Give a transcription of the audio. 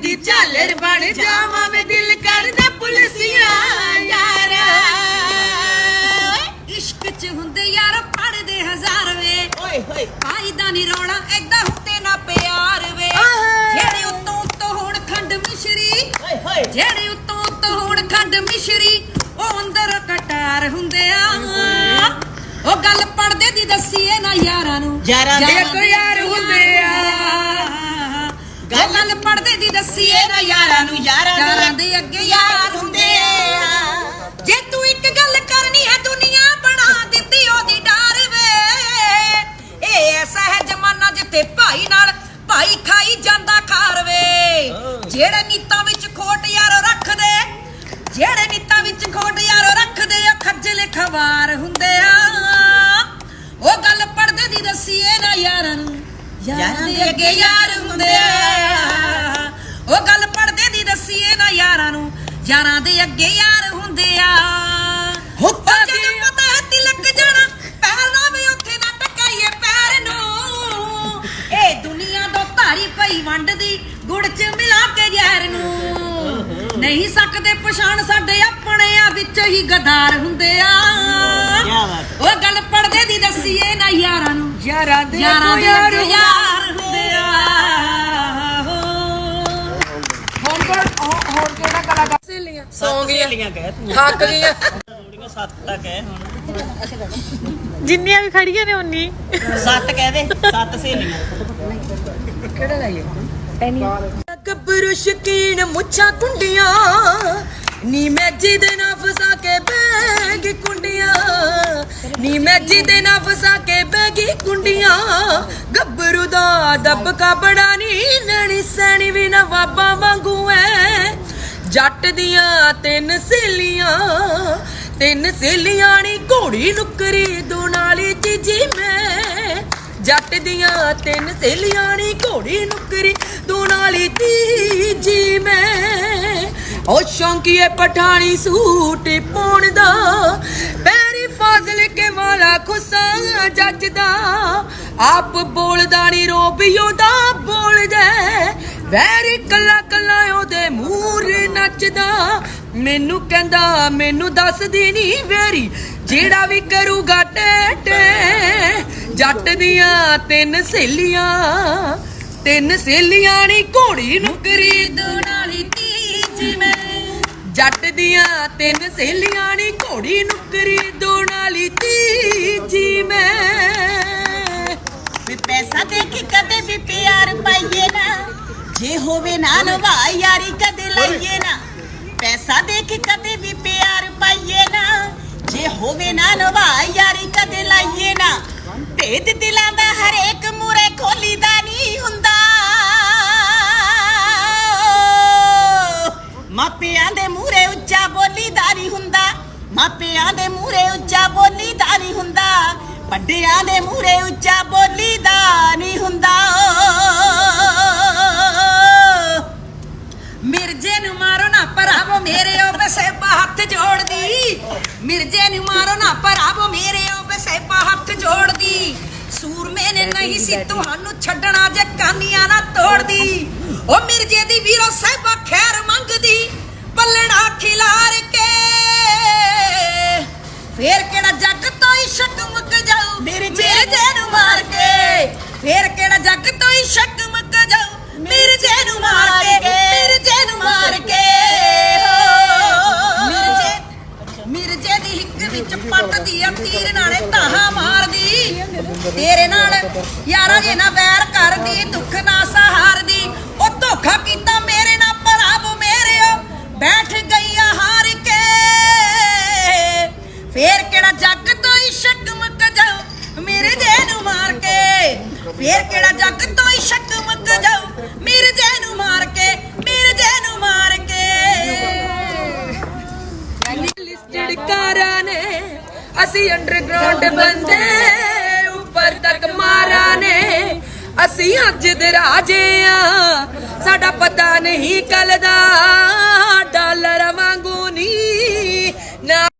ਦੀ ਝਾਲਰ ਬਣ ਜਾਵਾਂ ਵੇ ਦਿਲ ਕਰਦਾ ਪੁਲਸੀਆਂ ਯਾਰਾ। ਇਸ਼ਕ ਚ ਹੁੰਦੇ ਯਾਰ ਫੜਦੇ ਹਜ਼ਾਰ ਵੇ। ਓਏ ਹੋਏ। ਭਾਈ ਦਾ ਨੀ ਰੌਲਾ ਐਦਾਂ ਹੁੰਦੇ ਨਾ ਪਿਆਰ ਵੇ। ਜਿਹੜੇ ਉੱਤੋਂ ਉੱਤੋਂ ਹੁਣ ਖੰਡ ਮਿਸ਼ਰੀ ਓਏ ਹੋਏ। ਜਿਹੜੇ ਉੱਤੋਂ ਉੱਤੋਂ ਹੁਣ ਖੰਡ ਮਿਸ਼ਰੀ ਉਹ ਅੰਦਰ ਕਟਾਰ ਹੁੰਦੇ ਆ। ਉਹ ਗੱਲ ਪੜਦੇ ਦੀ ਦੱਸੀਏ ਨਾ ਯਾਰਾਂ ਨੂੰ। ਯਾਰਾਂ ਦੇ ਕੋਈ ਯਾਰ ਯਾਰਾਂ ਨੂੰ ਯਾਰਾਂ ਦੇ ਯਾਰਾਂ ਦੇ ਅੱਗੇ ਯਾਰ ਹੁੰਦੇ ਆ। ਜੇ ਤੂੰ ਇੱਕ ਗੱਲ ਕਰਨੀ ਹੈ ਦੁਨੀਆ ਬਣਾ ਦਿੱਤੀ ਉਹਦੀ ਡਾਰ ਵੇ। ਇਹ ਐਸਾ ਹੈ ਜ਼ਮਾਨਾ ਜਿੱਥੇ ਭਾਈ ਨਾਲ ਭਾਈ ਖਾਈ ਜਾਂਦਾ ਖਾਰ ਵੇ। ਜਿਹੜੇ ਨੀਤਾਂ ਵਿੱਚ ਖੋਟ ਯਾਰ ਰੱਖਦੇ ਜਿਹੜੇ ਨੀਤਾਂ ਵਿੱਚ ਖੋਟ ਯਾਰ ਰੱਖਦੇ ਆ ਖੱਜਲ ਖਵਾਰ ਹੁੰਦੇ ਆ। ਉਹ ਗੱਲ ਪੜਦੇ ਦੀ ਦੱਸੀਏ ਨਾ ਯਾਰਾਂ ਨੂੰ। ਯਾਰਾਂ ਦੇ ਅੱਗੇ ਯਾਰ ਯਾਰਾਂ ਦੇ ਅੱਗੇ ਯਾਰ ਹੁੰਦੇ ਆ। ਹੁੱਕਾ ਜਦੋਂ ਪਤਾ ਹੈ ਤਿਲਕ ਜਾਣਾ ਪੈਰ ਨਾ ਵੀ ਉੱਥੇ ਨਾ ਟਕਾਈਏ ਪੈਰ ਨੂੰ। ਇਹ ਦੁਨੀਆ ਦਾ ਧਾਰੀ ਪਈ ਵੰਡਦੀ ਗੁੜ ਚ ਮਿਲਾ ਕੇ ਜ਼ਹਿਰ ਨੂੰ। ਨਹੀਂ ਸਕਦੇ ਪਛਾਣ ਸਾਡੇ ਆਪਣਿਆਂ ਵਿੱਚ ਹੀ ਗਦਾਰ ਹੁੰਦੇ ਆ। ਉਹ ਗੱਲ ਪੜਦੇ ਦੀ ਦੱਸੀਏ ਨਾ ਯਾਰਾਂ ਨੂੰ। ਯਾਰਾਂ ਦੇ ਯਾਰਾਂ ਦੇ ਯਾਰ ਸਹੇਲੀਆਂ ਸੌਂ ਗਈਆਂ। ਸਹੇਲੀਆਂ ਕਹਿ ਤੂੰ। ਥੱਕ ਗਈਆਂ। ਥੋੜੀਆਂ ਸੱਤ ਤੱਕ ਹੈ ਹੁਣ ਜਿੰਨੀਆਂ ਵੀ ਖੜੀਆਂ ਨੇ ਉਨੀ। ਸੱਤ ਕਹਿ ਦੇ ਸੱਤ ਸਹੇਲੀਆਂ। ਕਿਹੜਾ ਲਾਈਏ ਗੱਭਰੂ ਸ਼ਕੀਨ ਮੁੱਛਾਂ ਕੁੰਡੀਆਂ। ਨੀ ਮੈਂ ਜਿਹਦੇ ਨਾਲ ਫਸਾ ਕੇ ਬੈਗੀ ਕੁੰਡੀਆਂ। ਨੀ ਮੈਂ ਜਿਹਦੇ ਨਾਲ ਫਸਾ ਕੇ ਬੈਗੀ ਕੁੰਡੀਆਂ। ਗੱਭਰੂ ਦਾ ਦਬਕਾ ਬੜਾ ਨੀ ਨਣੀ ਸੈਣੀ ਵੀ ਨਵਾਬਾਂ ਵਾਂਗੂ ਐ। ਜੱਟ ਦੀਆਂ ਤਿੰਨ ਸੇਲੀਆਂ ਤਿੰਨ ਸੇਲੀਆਂ ਨੀ ਘੋੜੀ ਨੁਕਰੀ, ਦੋ ਨਾਲੀ ਜੀਜੀ ਮੈਂ। ਜੱਟ ਦੀਆਂ ਤਿੰਨ ਸੇਲੀਆਂ ਨੀ ਘੋੜੀ ਨੁਕਰੀ, ਦੋ ਨਾਲੀ ਤੀਜੀ ਮੈਂ। ਉਹ ਸ਼ੌਂਕੀਏ ਪਠਾਣੀ ਸੂਟ ਪਾਉਣ ਦਾ, ਪੈਰੀ ਫਾਜ਼ਲ ਕੇ ਵਾਲਾ ਖੁਸਾ ਜੱਜਦਾ। ਆਪ ਬੋਲਦਾ ਨੀ ਰੋਬੀਓ ਦਾ ਬੋਲਦਾ ਵੈਰੀ ਕੱਲਾ ਕੱਲਾ ਉਹਦੇ ਮੂਹਰੇ ਨੱਚਦਾ। ਮੈਨੂੰ ਕਹਿੰਦਾ, ਮੈਨੂੰ ਦੱਸਦੀ ਨਹੀਂ ਵੈਰੀ, ਜਿਹੜਾ ਵੀ ਕਰੂਗਾ ਟੇਟੇ ਜੱਟ ਦੀਆਂ ਤਿੰਨ ਸਹੇਲੀਆਂ ਤਿੰਨ ਸਹੇਲੀਆਂ ਨੀ ਘੋੜੀ ਨੂੰ ਖਰੀਦਣ ਵਾਲੀ ਤੀਜੀ ਮੈਂ। ਜੱਟ ਦੀਆਂ ਤਿੰਨ ਸਹੇਲੀਆਂ ਨੀ ਘੋੜੀ ਨੂੰ ਖਰੀਦਣ ਵਾਲੀ ਤੀ ਜੇ ਹੋਵੇ ਨਾ ਨਵਾ ਯਾਰੀ ਕਦੇ ਲਈਏ ਨਾ ਪੈਸਾ ਦੇ ਕੇ ਕਦੇ ਵੀ ਪਿਆਰ ਪਾਈਏ ਨਾ। ਜੇ ਹੋਵੇ ਨਾ ਨਵਾ ਯਾਰੀ ਕਦੇ ਲਾਈਏ ਨਾ ਭੇਦ ਦਿਲਾਂ ਦਾ ਹਰੇਕ ਮੂਰੇ ਖੋਲੀਦਾ ਨਹੀਂ ਹੁੰਦਾ। ਮਾਪਿਆਂ ਦੇ ਮੂਰੇ ਉੱਚਾ ਬੋਲੀਦਾ ਨਹੀਂ ਹੁੰਦਾ ਮਾਪਿਆਂ ਦੇ ਮੂਰੇ ਉੱਚਾ ਬੋਲੀਦਾ ਨਹੀਂ ਹੁੰਦਾ ਵੱਡਿਆਂ ਦੇ ਮੂਰੇ ਉੱਚਾ ਬੋਲੀਦਾ ਨਹੀਂ ਹੁੰਦਾ। ਮਿਰਜੇ ਨੂੰ ਮਾਰੋ ਨਾ ਭਰਾਵੋ ਮੇਰੇ ਉਹ ਬਸੇਬਾ ਹੱਥ ਜੋੜਦੀ। ਸੂਰਮੇ ਨੇ ਨਹੀਂ ਸੀ ਤੁਹਾਨੂੰ ਛੱਡਣਾ ਜੇ ਕਾਨੀਆਂ ਨਾ ਤੋੜਦੀ। ਉਹ ਮਿਰਜੇ ਦੀ ਵੀਰੋ ਸਹਿਬਾ ਖੈਰ ਮੰਗਦੀ ਮਿਰਜੇ ਦੀ ਹਿੱਕ ਵਿੱਚ ਪੱਟਦੀ ਆ, ਤੀਰ ਨਾਲੇ ਧਾਹਾਂ ਮਾਰਦੀ। ਤੇਰੇ ਨਾਲ ਯਾਰਾ ਜੇ ਨਾ ਵੈਰ ਕਰਦੀ, ਦੁੱਖ ਨਾ ਸਹਾਰਦੀ। ਉਹ ਧੋਖਾ ਕੀਤਾ ਮੇਰੇ ਨਾਲ ਭਰਾਵੋ ਮੇਰਿਓ ਬੈਠ ਗਈਆ ਹਾਰ ਕੇ। ਫੇਰ ਕਿਹੜਾ ਜੱਗ ਤੋਂ ਹੀ ਸ਼ੱਕ ਮੁੱਕ ਜਾਊ ਮੇਰੇ ਜੇ ਨੂੰ ਮਾਰ ਕੇ। ਫੇਰ ਕਿਹੜਾ ਜੱਗ ਤੋਂ ਹੀ ਅਸੀਂ ਅੰਡਰਗਰਾਉਂਡ ਬੰਦੇ, ਉੱਪਰ ਤੱਕ ਮਾਰਾ ਨੇ। ਅਸੀਂ ਅੱਜ ਦੇ ਰਾਜੇ ਆ ਸਾਡਾ ਪਤਾ ਨਹੀਂ ਕੱਲ ਦਾ, ਡਾਲਰ ਵਾਂਗੂ ਨਹੀਂ